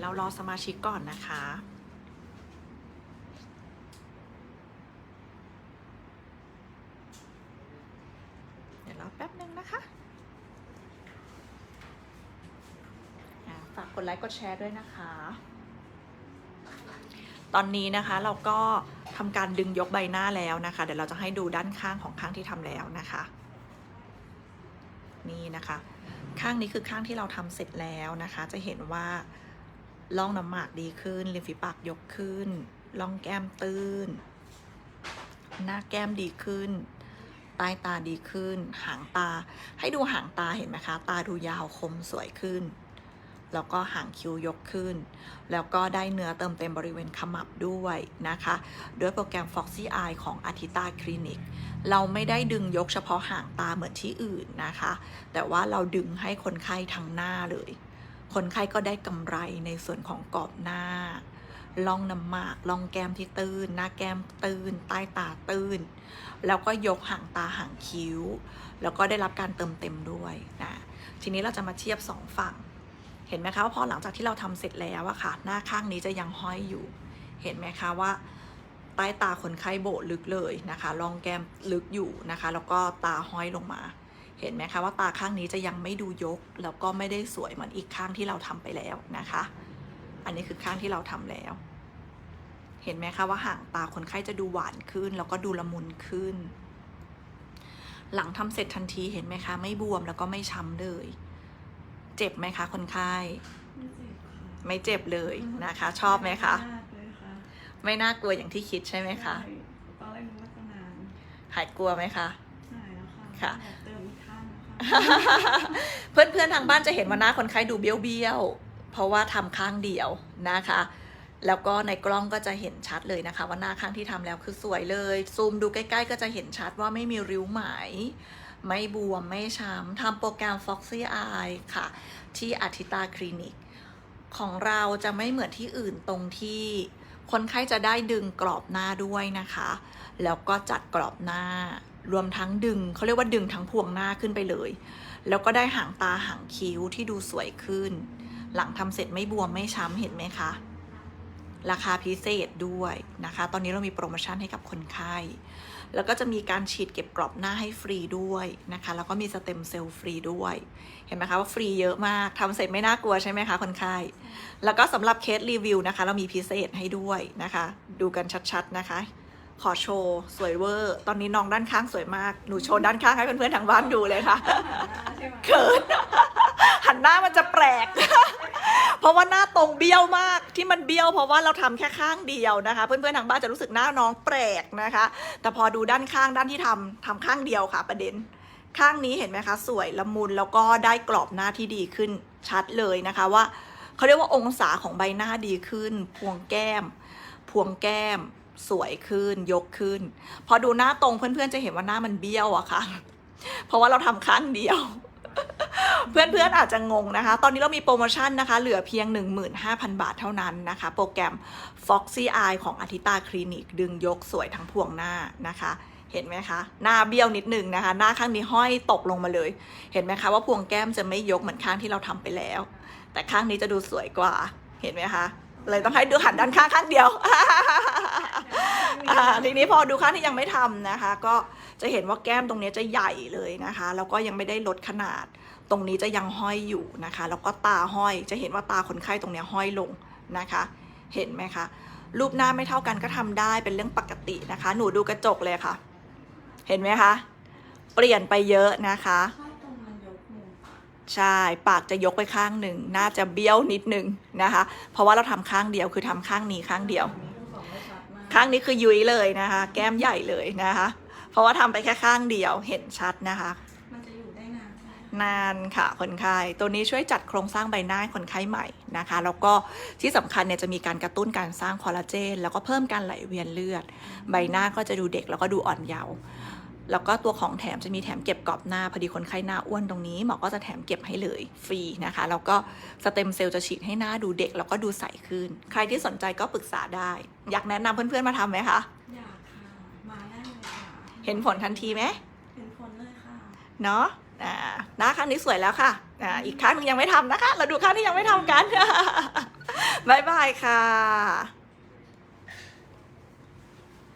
เรารอสมาชิกก่อนนะคะเดี๋ยวรอแป๊บนึงนะคะ ฝากกดไลค์กดแชร์ด้วยนะคะ ตอนนี้นะคะเราก็ทำการดึงยกใบหน้าแล้วนะคะ เดี๋ยวเราจะให้ดูด้านข้างของข้างที่ทำแล้วนะคะ นี่นะคะ ข้างนี้คือข้างที่เราทำเสร็จแล้วนะคะ จะเห็นว่า ล่องน้ำหมากดีขึ้นริมฝีปากยกขึ้นล่องแก้มตื้น หน้าแก้มดีขึ้นใต้ตาดีขึ้น หางตา ให้ดูหางตาเห็นไหมคะ ตาดูยาวคมสวยขึ้น แล้วก็หางคิ้วยกขึ้น แล้วก็ได้เนื้อเติมเต็มบริเวณขมับด้วยนะคะ ด้วยโปรแกรม Foxy Eye ของ a t i t a Clinic เราไม่ได้ดึงยกเฉพาะหางตาเหมือนที่อื่นนะคะ แต่ว่าเราดึงให้คนไข้ทั้งหน้าเลย คนไข้ก็ได้กำไรในส่วนของกรอบหน้าล่องน้ำหมากล่องแก้มที่ตื้น หน้าแก้มตื้น ใต้ตาตื้น แล้วก็ยกหางตาหางคิ้ว แล้วก็ได้รับการเติมเต็มด้วยนะ ทีนี้เราจะมาเทียบสองฝั่ง เห็นไหมคะว่าพอหลังจากที่เราทำเสร็จแล้วอะค่ะ หน้าข้างนี้จะยังห้อยอยู่ เห็นไหมคะว่าใต้ตาคนไข้โบลึกเลยนะคะรองแก้มลึกอยู่นะคะ แล้วก็ตาห้อยลงมา เห็นไหมคะว่าตาข้างนี้จะยังไม่ดูยก แล้วก็ไม่ได้สวยเหมือนอีกข้างที่เราทำไปแล้วนะคะ อันนี้คือข้างที่เราทำแล้ว เห็นไหมคะว่าห่างตาคนไข้จะดูหวานขึ้น แล้วก็ดูละมุนขึ้น หลังทำเสร็จทันทีเห็นไหมคะ ไม่บวมแล้วก็ไม่ช้ำเลย เจ็บไหมคะ คนไข้ไม่เจ็บเลยนะคะ ชอบไหมคะเลยค่ะไม่น่ากลัวอย่างที่คิดใช่ไหมคะใช่ตอนแรกนึกว่าจะนานหายกลัวไหมคะหายแล้วค่ะค่ะอยากเติม เพื่อนๆทางบ้านจะเห็นว่าหน้าคนไข้ดูเบี้ยวๆ เพราะว่าทำข้างเดียวนะคะ แล้วก็ในกล้องก็จะเห็นชัดเลยนะคะ ว่าหน้าข้างที่ทำแล้วคือสวยเลย ซูมดูใกล้ๆ ก็จะเห็นชัดว่าไม่มีริ้วไหม ไม่บวม ไม่ช้ำทำโปรแกรม Foxy Eye ค่ะ ที่อาทิตาคลินิก ของเราจะไม่เหมือนที่อื่นตรงที่คนไข้จะได้ดึงกรอบหน้าด้วยนะคะ แล้วก็จัดกรอบหน้า รวมทั้งดึงเขาเรียกว่าดึงทั้งพวงหน้าขึ้นไปเลย แล้วก็ได้หางตาหางคิ้วที่ดูสวยขึ้น หลังทำเสร็จไม่บวมไม่ช้ำเห็นไหมคะ ราคาพิเศษด้วยนะคะ ตอนนี้เรามีโปรโมชั่นให้กับคนไข้ แล้วก็จะมีการฉีดเก็บกรอบหน้าให้ฟรีด้วยนะคะ แล้วก็มีสเต็มเซลล์ฟรีด้วย เห็นไหมคะว่าฟรีเยอะมากทำเสร็จไม่น่ากลัวใช่ไหมคะคนไข้ แล้วก็สำหรับเคสรีวิวนะคะ เรามีพิเศษให้ด้วยนะคะ ดูกันชัดๆนะคะ ขอโชว์สวยเวอร์ ตอนนี้น้องด้านข้างสวยมาก หนูโชว์ด้านข้างให้เพื่อนๆทางบ้านดูเลยค่ะใช่ไหมเขิน หันหน้ามันจะแปลก เพราะว่าหน้าตรงเบี้ยวมาก ที่มันเบี้ยว เพราะว่าเราทำแค่ข้างเดียวนะคะ เพื่อนๆทางบ้านจะรู้สึกหน้าน้องแปลกนะคะ แต่พอดูด้านข้างด้านที่ทำทำข้างเดียวค่ะ ประเด็น ข้างนี้เห็นไหมคะ สวยละมุนแล้วก็ได้กรอบหน้าที่ดีขึ้นชัดเลยนะคะว่าเขาเรียกว่าองศาของใบหน้าดีขึ้น พวงแก้ม พวงแก้ม สวยขึ้นยกขึ้น พอดูหน้าตรงเพื่อนๆจะเห็นว่าหน้ามันเบี้ยวอะค่ะ เพราะว่าเราทำข้างเดียว เพื่อนๆอาจจะงงนะคะ ตอนนี้เรามีโปรโมชั่นนะคะ เหลือเพียง 15,000 บาทเท่านั้นนะคะ โปรแกรม Foxy Eye ของอาทิตาคลินิก ดึงยกสวยทั้งพวงหน้านะคะเห็นไหมคะ หน้าเบี้ยวนิดหนึ่งนะคะ หน้าข้างนี้ห้อยตกลงมาเลย เห็นไหมคะว่าพวงแก้มจะไม่ยกเหมือนข้างที่เราทำไปแล้ว แต่ข้างนี้จะดูสวยกว่า เห็นไหมคะ เลยต้องให้ดูหันด้านข้างข้างเดียว ทีนี้พอดูข้างที่ยังไม่ทำนะคะ ก็จะเห็นว่าแก้มตรงนี้จะใหญ่เลยนะคะ แล้วก็ยังไม่ได้ลดขนาด ตรงนี้จะยังห้อยอยู่นะคะ แล้วก็ตาห้อยจะเห็นว่าตาคนไข้ตรงนี้ห้อยลงนะคะ เห็นไหมคะรูปหน้าไม่เท่ากันก็ทำได้เป็นเรื่องปกตินะคะ หนูดูกระจกเลยค่ะ เห็นไหมคะ เปลี่ยนไปเยอะนะคะใช่ ปากจะยกไปข้างหนึ่ง น่าจะเบี้ยวนิดนึงนะคะ เพราะว่าเราทำข้างเดียวคือทำข้างนี้ข้างเดียว ข้างนี้คือยุ้ยเลยนะคะ แก้มใหญ่เลยนะคะ เพราะว่าทำไปแค่ข้างเดียวเห็นชัดนะคะ มันจะอยู่ได้นานไหมนานค่ะคนไข้ตัวนี้ช่วยจัดโครงสร้างใบหน้าคนไข้ใหม่นะคะ แล้วก็ที่สำคัญเนี่ยจะมีการกระตุ้นการสร้างคอลลาเจน แล้วก็เพิ่มการไหลเวียนเลือด ใบหน้าก็จะดูเด็กแล้วก็ดูอ่อนเยาว์ แล้วก็ตัวของแถมจะมีแถมเก็บกรอบหน้า พอดีคนไข้หน้าอ้วนตรงนี้หมอก็จะแถมเก็บให้เลยฟรีนะคะ แล้วก็สเต็มเซลล์จะฉีดให้หน้าดูเด็ก แล้วก็ดูใสขึ้น ใครที่สนใจก็ปรึกษาได้ อยากแนะนำเพื่อนๆมาทำไหมคะ อยากค่ะ มาได้เลยค่ะเห็นผลทันทีไหมเป็นผลเลยค่ะ เนาะอ่าหน้าข้างนี้สวยแล้วค่ะอ่าอีกข้างหนึงยังไม่ทำนะคะ เราดูข้างที่ยังไม่ทำกัน บ๊ายบายค่ะ